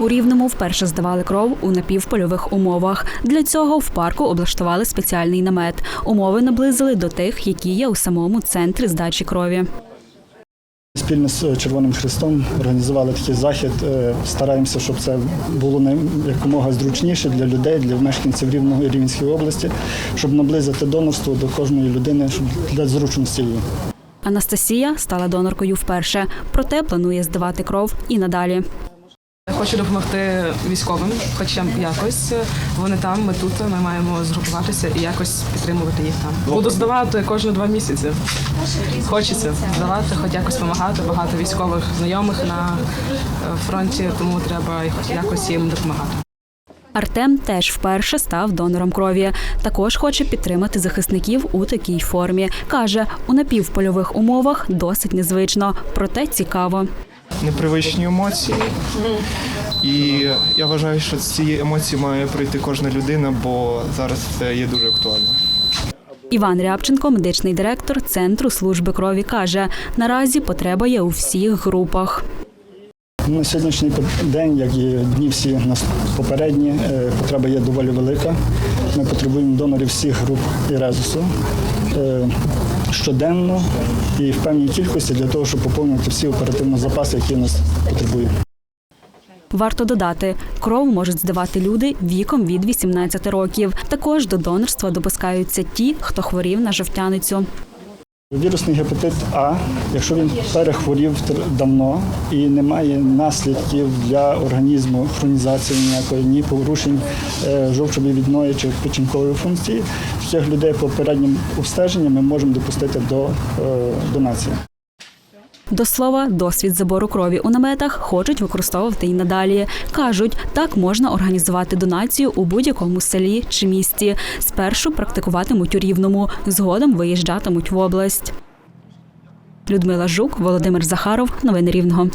У Рівному вперше здавали кров у напівпольових умовах. Для цього в парку облаштували спеціальний намет. Умови наблизили до тих, які є у самому центрі здачі крові. Спільно з Червоним Хрестом організували такий захід. Е, Стараємося, щоб це було якомога зручніше для людей, для мешканців Рівного і Рівненської області, щоб наблизити донорство до кожної людини, щоб для зручності її. Анастасія стала доноркою вперше, проте планує здавати кров і надалі. Хочу допомогти військовим, хоча б якось. Вони там, ми тут. Ми маємо згрупуватися і якось підтримувати їх там. Буду здавати кожні два місяці. Хочеться здавати, хоч якось допомагати. Багато військових знайомих на е, фронті, тому треба якось їм допомагати. Артем теж вперше став донором крові. Також хоче підтримати захисників у такій формі. каже, у напівпольових умовах досить незвично, проте цікаво. Непривичні емоції. І я вважаю, що ці емоції має пройти кожна людина, бо зараз це є дуже актуально. Іван Рябченко, медичний директор Центру служби крові, каже: наразі потреба є у всіх групах. На сьогоднішній день, як і дні всі нас попередні, е, потреба є доволі велика. Ми потребуємо донорів всіх груп і резусу е, щоденно і в певній кількості для того, щоб поповнити всі оперативні запаси, які нас потребують. Варто додати, кров можуть здавати люди віком від 18 років. Також до донорства допускаються ті, хто хворів на жовтяницю. Вірусний гепатит А, якщо він перехворів давно і немає наслідків для організму хронізації ніякої, ні порушень е, жовчовивідної чи печінкової функції, таких людей попереднім обстеженням ми можемо допустити до е, донації. До слова, досвід забору крові у наметах хочуть використовувати і надалі. кажуть, так можна організувати донацію у будь-якому селі чи місті. Спершу практикуватимуть у рівному, згодом виїжджатимуть в область. Людмила Жук, Володимир Захаров. Новини Рівного.